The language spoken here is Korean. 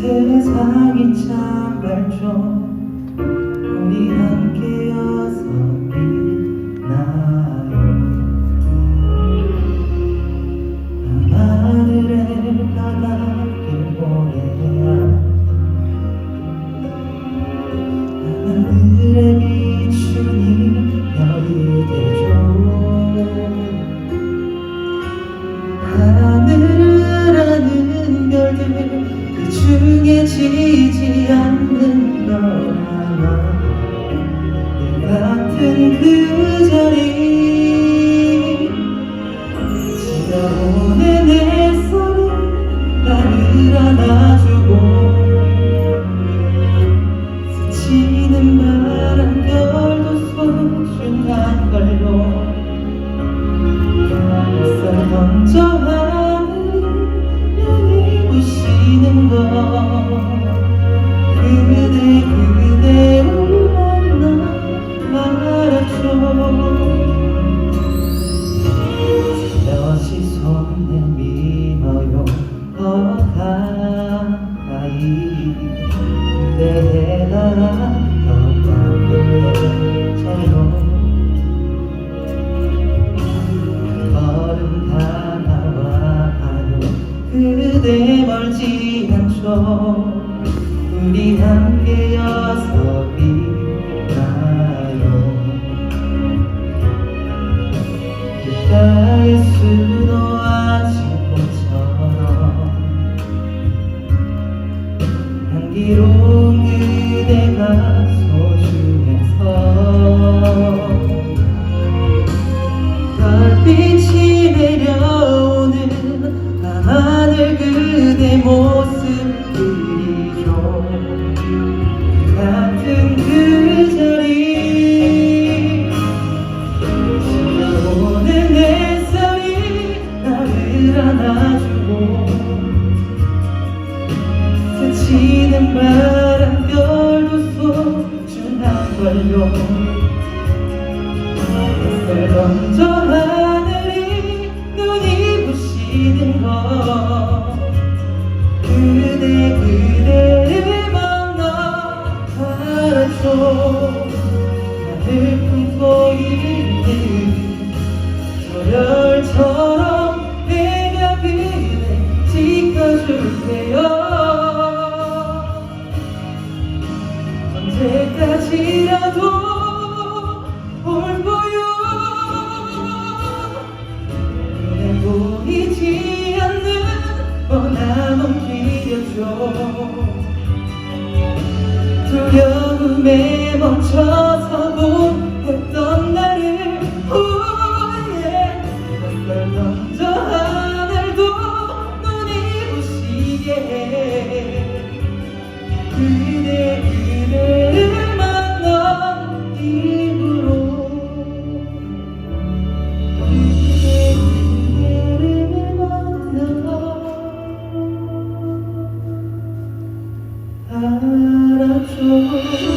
세상이 참 중에 지지 않는 너라면 늘 같은 그 자리 지나오는 햇살이 나를 안아주고 부 그대 멀지 않죠. 우리 함께여서 스치는 바람 별도 소중한 걸요. 햇살 던져 하늘이 눈이 부시는 것 그대 그대를 만나 알아줘 나를 품고 있는 저별처럼 내가 그대 지켜줄게요 두려움에 멈춰 Lord.